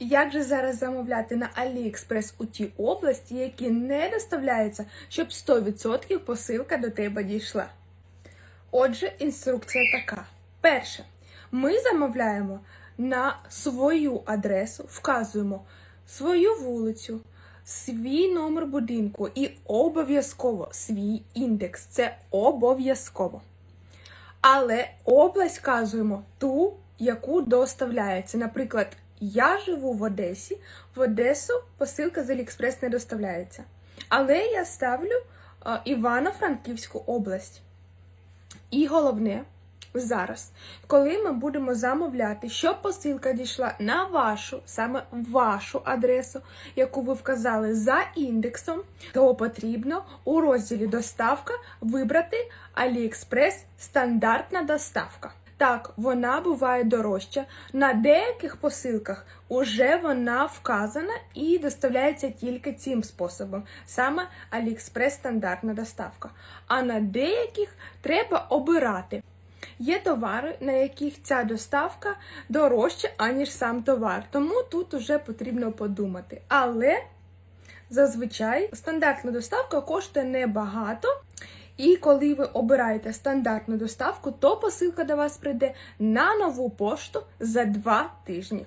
Як же зараз замовляти на AliExpress у ті області, які не доставляються, щоб 100% посилка до тебе дійшла? Отже, інструкція така: перше, ми замовляємо на свою адресу, вказуємо свою вулицю, свій номер будинку і обов'язково свій індекс. Це обов'язково. Але область вказуємо ту, яку доставляється. Наприклад, я живу в Одесі, в Одесу посилка з Аліекспрес не доставляється. Але я ставлю Івано-Франківську область. І головне зараз, коли ми будемо замовляти, щоб посилка дійшла на вашу, саме вашу адресу, яку ви вказали за індексом, то потрібно у розділі Доставка вибрати AliExpress стандартна доставка. Так, вона буває дорожча. На деяких посилках уже вона вказана і доставляється тільки цим способом, саме AliExpress стандартна доставка. А на деяких треба обирати. Є товари, на яких ця доставка дорожча, аніж сам товар. Тому тут уже потрібно подумати. Але зазвичай стандартна доставка коштує небагато. І коли ви обираєте стандартну доставку, то посилка до вас прийде на нову пошту за два тижні.